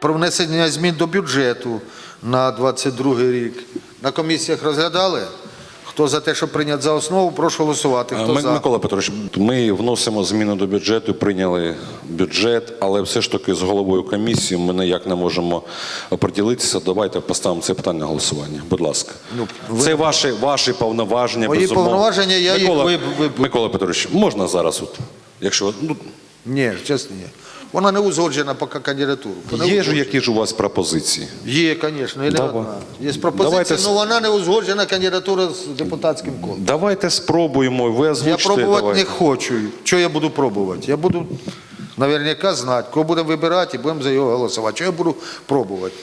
Про внесення змін до бюджету на 22 рік. На комісіях розглядали? Хто за те, щоб прийняти за основу, прошу голосувати. Хто Ми- за? Микола Петрович, ми вносимо зміни до бюджету, прийняли бюджет, але все ж таки з головою комісії ми ніяк не можемо оприділитися. Давайте поставимо це питання на голосування. Будь ласка. ну Це ваші, ваші повноваження. Мої безумовно. повноваження, я їх Микола, ви- ви- Микола Петрович, можна зараз? От, якщо ну, Ні, чесно, ні. Вона не узгоджена поки кандидатуру. Вона є ж узгоджена. які ж у вас пропозиції? Є, звісно, і не Давай. одна. Є пропозиція, Давайте але вона не узгоджена кандидатура з депутатським колом. Давайте спробуємо. Ви Я пробувати давайте. не хочу. Що я буду пробувати? Я буду наверняка знати, кого будемо вибирати і будемо за його голосувати. Що я буду пробувати?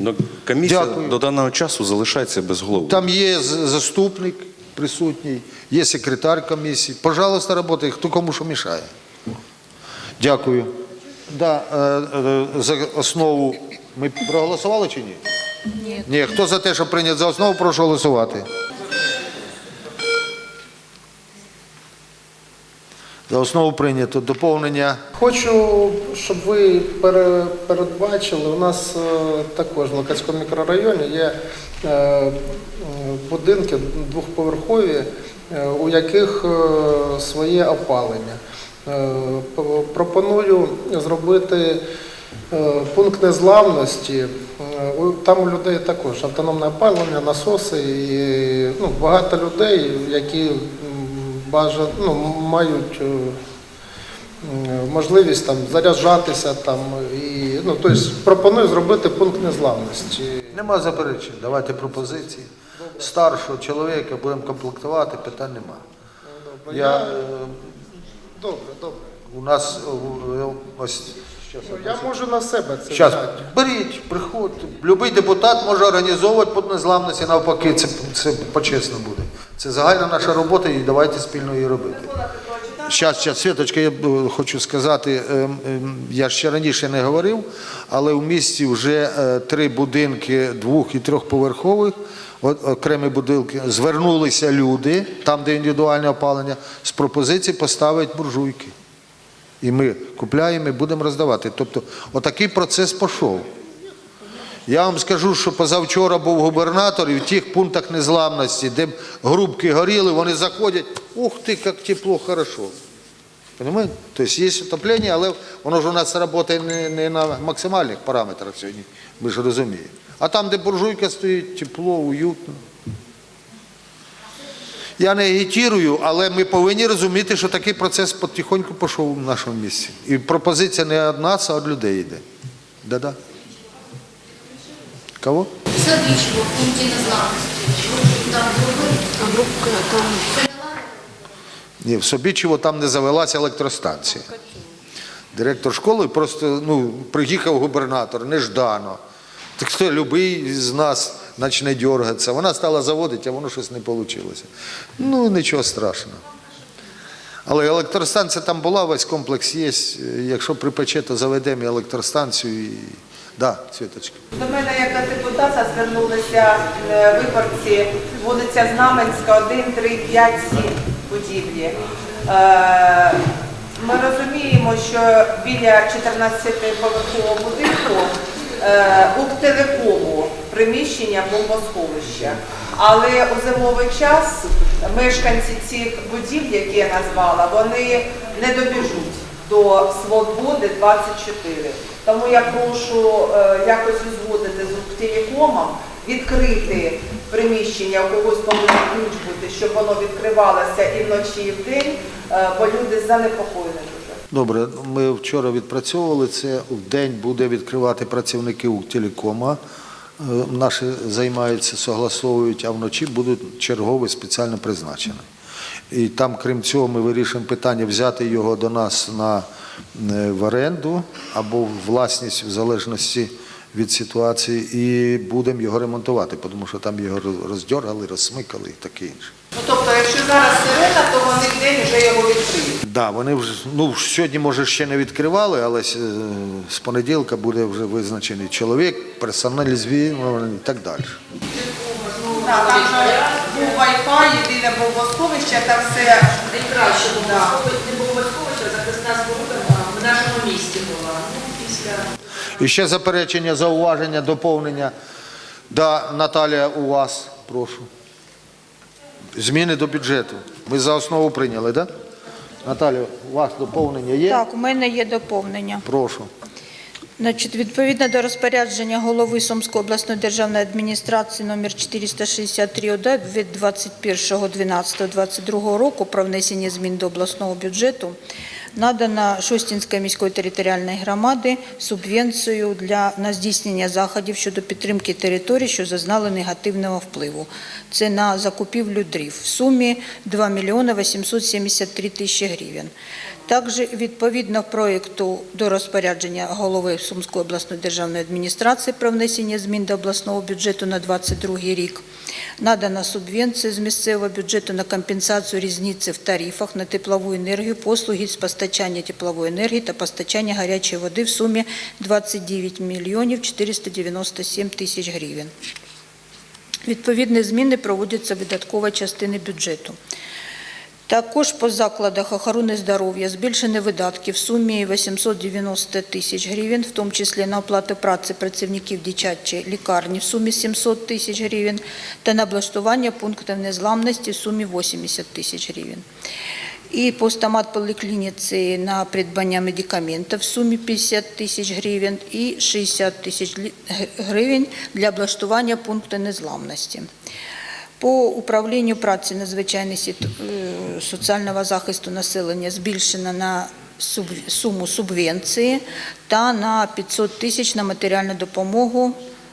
Ну, комісія Дякую. до даного часу залишається без голови. Там є з- заступник присутній, є секретар комісії. Пожалуйста, роботи, хто кому що мішає. Дякую. Да, е, е, за основу ми проголосували чи ні? Ні. Ні. Хто за те, щоб прийняти за основу, прошу голосувати. За основу прийнято. Доповнення. Хочу, щоб ви передбачили, у нас е, також в Локацькому мікрорайоні є будинки двохповерхові, у яких своє опалення. Е, Пропоную зробити е, пункт незламності. Е, Там у людей також автономне опалення, насоси і ну, багато людей, які бажа, ну, мають. можливість там заряджатися там і ну тобто пропоную зробити пункт незламності. Нема заперечень. Давайте пропозиції. Старшого чоловіка будемо комплектувати, питань нема. Я, е, Добре, добре. у нас ось щас, Ну, я можу на себе це Щас, взяти. беріть, приходьте. Любий депутат може організовувати по незламності, навпаки, це, це почесно буде. Це загальна наша робота і давайте спільно її робити. Щас, щас, Світочка, я е, хочу сказати, ем, ем, я ще раніше не говорив, але в місті вже е, три будинки двох і трьохповерхових, окремі будинки, звернулися люди, там, де індивідуальне опалення, з пропозицією поставити буржуйки. І ми купляємо і будемо роздавати. Тобто, отакий процес пішов. Я вам скажу, що позавчора був губернатор і в тих пунктах незламності, де грубки горіли, вони заходять, ух ти, як тепло, хорошо. Тобто є отоплення, але воно ж у нас працює не на максимальних параметрах сьогодні, ми ж розуміємо. А там, де буржуйка стоїть, тепло, уютно. Я не агітірую, але ми повинні розуміти, що такий процес потихоньку пішов в нашому місці. І пропозиція не від нас, а від людей йде. Да-да. Кого? Садичку в пункті незламності. Там. Ні, в Собічево там не завелася електростанція. Директор школи просто ну, приїхав губернатор неждано. Так хто любий з нас почне дергатися. Вона стала заводити, а воно щось не вийшло. Ну, нічого страшного. Але електростанція там була, весь комплекс є. Якщо припече, то заведемо електростанцію. І... Да, Світочка. До мене як депутата звернулися е, виборці вулиця Знаменська, 1, 3, 5, 7 будівлі. Е, Ми розуміємо, що біля 14-поверхового будинку е, приміщення бомбосховища. Але у зимовий час мешканці цих будівель, які я назвала, вони не добіжуть до Свободи 24. Тому я прошу е, якось узгодити з Укртелекомом, відкрити приміщення, у когось повинен ключ бути, щоб воно відкривалося і вночі, і вдень, е, бо люди занепокоєні. Добре, ми вчора відпрацьовували це. В день буде відкривати працівники Укртелекома. Е, Наші займаються, согласовують, а вночі будуть чергові спеціально призначені. І там, крім цього, ми вирішимо питання взяти його до нас на, е, в оренду або в власність в залежності від ситуації, і будемо його ремонтувати, тому що там його роз- роздьоргали, розсмикали і таке інше. Ну, тобто, якщо зараз сирена, то вони в день вже його відкриють. Да, вони вже ну сьогодні, може, ще не відкривали, але з, е, з понеділка буде вже визначений чоловік, персоналізований і так далі. Так, там же був Wi-Fi, єдине бомбосховище, там все найкраще було не було сховища, захисна споруда в нашому місті була. Ну, І ще заперечення, зауваження, доповнення. Да, Наталія, у вас, прошу. Зміни до бюджету. Ми за основу прийняли, так? Да? Наталія, у вас доповнення є? Так, у мене є доповнення. Прошу. Значить, відповідно до розпорядження голови Сумської обласної державної адміністрації номер 463 ОДА від 21.12.22 року про внесення змін до обласного бюджету надано Шостінської міської територіальної громади субвенцію для на здійснення заходів щодо підтримки територій, що зазнали негативного впливу. Це на закупівлю дрів в сумі 2 мільйони 873 тисячі гривень. Також відповідно проєкту до розпорядження голови Сумської обласної державної адміністрації про внесення змін до обласного бюджету на 2022 рік надана субвенція з місцевого бюджету на компенсацію різниці в тарифах на теплову енергію, послуги з постачання теплової енергії та постачання гарячої води в сумі 29 мільйонів 497 тисяч гривень. Відповідні зміни проводяться видаткова частини бюджету. Також по закладах охорони здоров'я збільшені видатки в сумі 890 тисяч гривень, в тому числі на оплату праці працівників дитячої лікарні в сумі 700 тисяч гривень та на облаштування пунктів незламності в сумі 80 тисяч гривень. І по стомат поліклініці на придбання медикаментів в сумі 50 тисяч гривень і 60 тисяч гривень для облаштування пункту незламності. По управлінню праці надзвичайної сіту- е, соціального захисту населення збільшено на суму субвенції та на 500 тисяч на матеріальну допомогу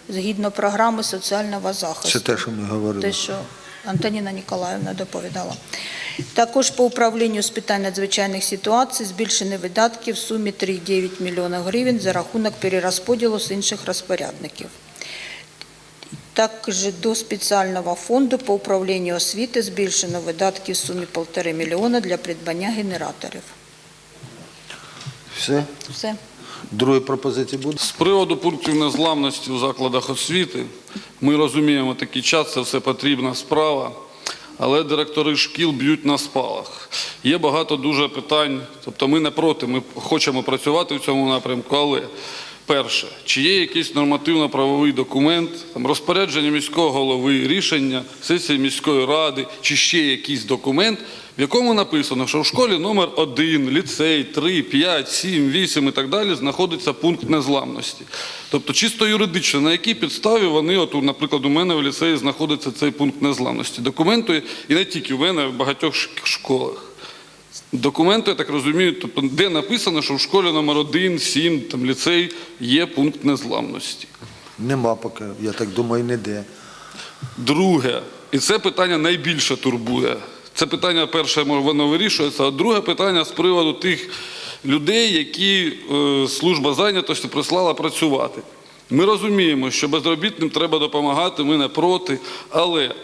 згідно програми соціального захисту. Це те, що ми говорили. Те, що Антоніна Ніколаївна доповідала. Також по управлінню з питань надзвичайних ситуацій збільшені видатки в сумі 3,9 мільйона гривень за рахунок перерозподілу з інших розпорядників. Також до спеціального фонду по управлінню освіти збільшено видатки в сумі 1,5 мільйона для придбання генераторів. Все? Все. Другі пропозиції будуть? З приводу пунктів незламності у закладах освіти, ми розуміємо, такий час це все потрібна справа, але директори шкіл б'ють на спалах. Є багато дуже питань, тобто ми не проти, ми хочемо працювати в цьому напрямку, але перше, чи є якийсь нормативно-правовий документ, там, розпорядження міського голови, рішення сесії міської ради, чи ще якийсь документ, в якому написано, що в школі номер 1, ліцей, 3, 5, 7, 8 і так далі знаходиться пункт незламності. Тобто чисто юридично, на якій підставі вони, от, наприклад, у мене в ліцеї знаходиться цей пункт незламності. Документи, і не тільки в мене, а в багатьох школах. Документи, я так розумію, тобто, де написано, що в школі номер 1, 7, там, ліцей є пункт незламності. Нема поки, я так думаю, ніде. Друге, і це питання найбільше турбує. Це питання перше, воно вирішується, а друге питання з приводу тих людей, які е, служба зайнятості прислала працювати. Ми розуміємо, що безробітним треба допомагати, ми не проти, але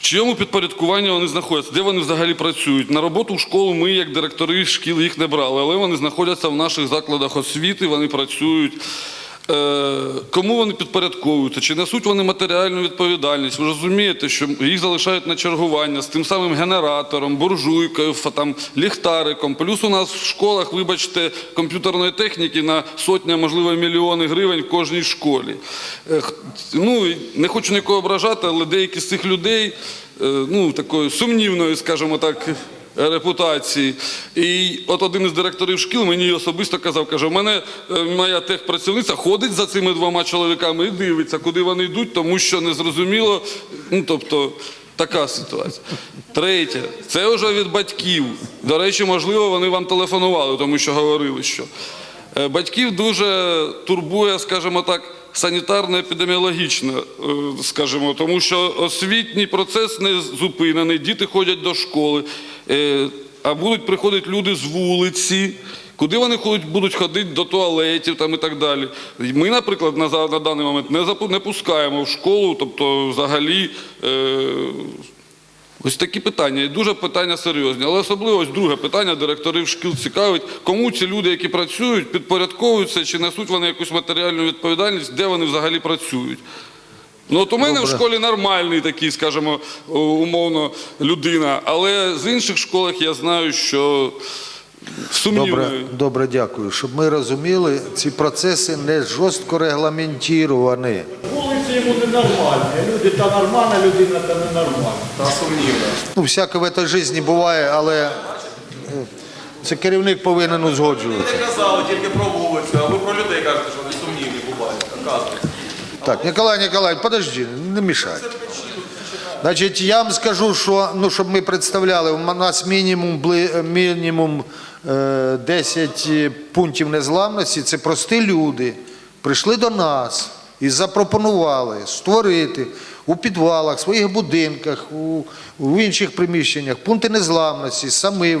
в чиєму підпорядкуванні вони знаходяться, де вони взагалі працюють. На роботу в школу ми, як директори шкіл, їх не брали, але вони знаходяться в наших закладах освіти, вони працюють. Е, Кому вони підпорядковуються? Чи несуть вони матеріальну відповідальність? Ви розумієте, що їх залишають на чергування з тим самим генератором, буржуйкою, там, ліхтариком. Плюс у нас в школах, вибачте, комп'ютерної техніки на сотні, можливо, мільйони гривень в кожній школі. Е, Ну, не хочу нікого ображати, але деякі з цих людей, е, ну, такої сумнівної, скажімо так, репутації. І от один із директорів шкіл мені особисто казав, каже, у мене е, моя техпрацівниця ходить за цими двома чоловіками і дивиться, куди вони йдуть, тому що не зрозуміло, ну тобто. Така ситуація. Третє, це вже від батьків. До речі, можливо, вони вам телефонували, тому що говорили, що Е, батьків дуже турбує, скажімо так, санітарно-епідеміологічно, е, скажімо, тому що освітній процес не зупинений, діти ходять до школи, е, а будуть приходити люди з вулиці. Куди вони будуть ходити до туалетів там і так далі. Ми, наприклад, на, на даний момент не, запу- не пускаємо в школу, тобто взагалі е, Ось такі питання, і дуже питання серйозні. Але особливо ось друге питання директорів шкіл цікавить, кому ці люди, які працюють, підпорядковуються, чи несуть вони якусь матеріальну відповідальність, де вони взагалі працюють. Ну от у мене в школі нормальний такий, скажімо, умовно, людина, але з інших школах я знаю, що сумнівною. Добре, добре, дякую. Щоб ми розуміли, ці процеси не жорстко регламентовані. Вулиці йому ненормальні, а люди та нормальна людина, та ненормальна. Ну, всяке в цій житті буває, але е, це керівник повинен узгоджуватися. Ви казали тільки про вулицю, а ви про людей кажете, що вони сумнівні бувають, оказується. Так, Николай Николаевич, подожди, не мешай. Значить, я вам скажу, що ну, щоб ми представляли, у нас мінімум, мінімум е, 10 пунктів незламності. Це прості люди. Прийшли до нас і запропонували створити у підвалах, своїх будинках, у, в інших приміщеннях пункти незламності, самі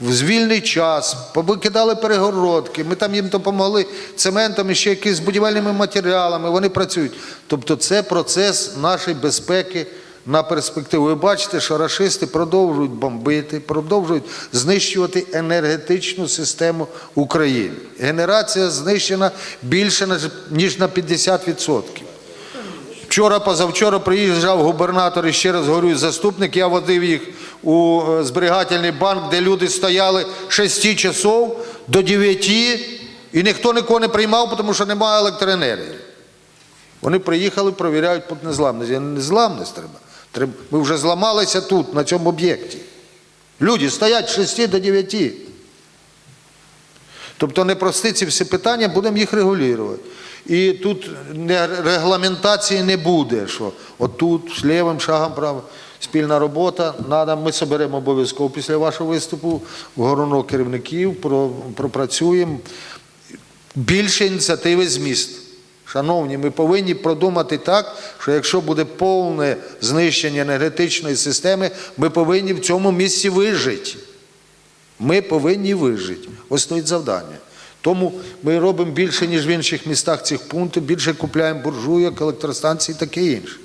в- звільний час, повикидали перегородки, ми там їм допомогли цементом і ще якимись будівельними матеріалами, вони працюють. Тобто це процес нашої безпеки на перспективу. Ви бачите, що рашисти продовжують бомбити, продовжують знищувати енергетичну систему України. Генерація знищена більше ніж на 50%. Вчора, позавчора приїжджав губернатор і ще раз говорю, заступник, я водив їх у е, зберігательний банк, де люди стояли 6 часов до 9 і ніхто нікого не приймав, тому що немає електроенергії. Вони приїхали, провіряють під незламність. Незламність треба. Ми вже зламалися тут, на цьому об'єкті. Люди стоять з 6 до 9. Тобто не прости ці всі питання, будемо їх регулювати. І тут регламентації не буде, що отут, лівим шагом право, спільна робота. Надо, ми соберемо обов'язково після вашого виступу в гороно керівників, пропрацюємо більше ініціативи з міст. Шановні, ми повинні продумати так, що якщо буде повне знищення енергетичної системи, ми повинні в цьому місці вижити. Ми повинні вижити. Ось стоїть завдання. Тому ми робимо більше, ніж в інших містах цих пунктів, більше купляємо буржуйок, електростанцій і таке інше.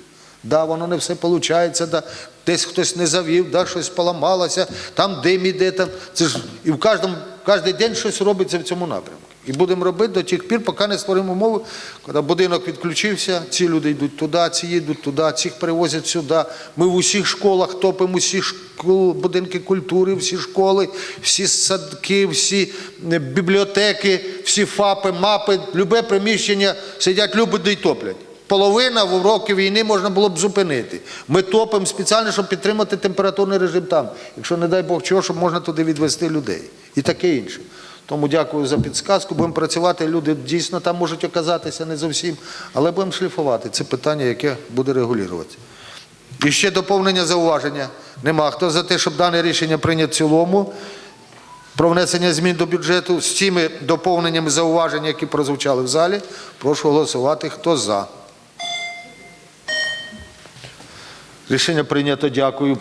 Да, воно не все виходить, да, десь хтось не завів, да, щось поламалося, там дим іде. Там. Це ж, і в кожному, кожен день щось робиться в цьому напрямку. І будемо робити до тих пір, поки не створимо умови, коли будинок відключився, ці люди йдуть туди, ці їдуть туди, цих перевозять сюди. Ми в усіх школах топимо усі школ, будинки культури, всі школи, всі садки, всі е, бібліотеки, всі ФАПи, МАПи, любе приміщення сидять люди і топлять. Половина в війни можна було б зупинити. Ми топимо спеціально, щоб підтримати температурний режим там. Якщо, не дай Бог чого, щоб можна туди відвести людей. І таке інше. Тому дякую за підсказку. Будемо працювати. Люди дійсно там можуть оказатися не зовсім, але будемо шліфувати. Це питання, яке буде регулюватися. І ще доповнення зауваження. Нема. Хто за те, щоб дане рішення прийняти в цілому про внесення змін до бюджету з цими доповненнями зауважень, які прозвучали в залі, прошу голосувати. Хто за? Рішення прийнято. Дякую.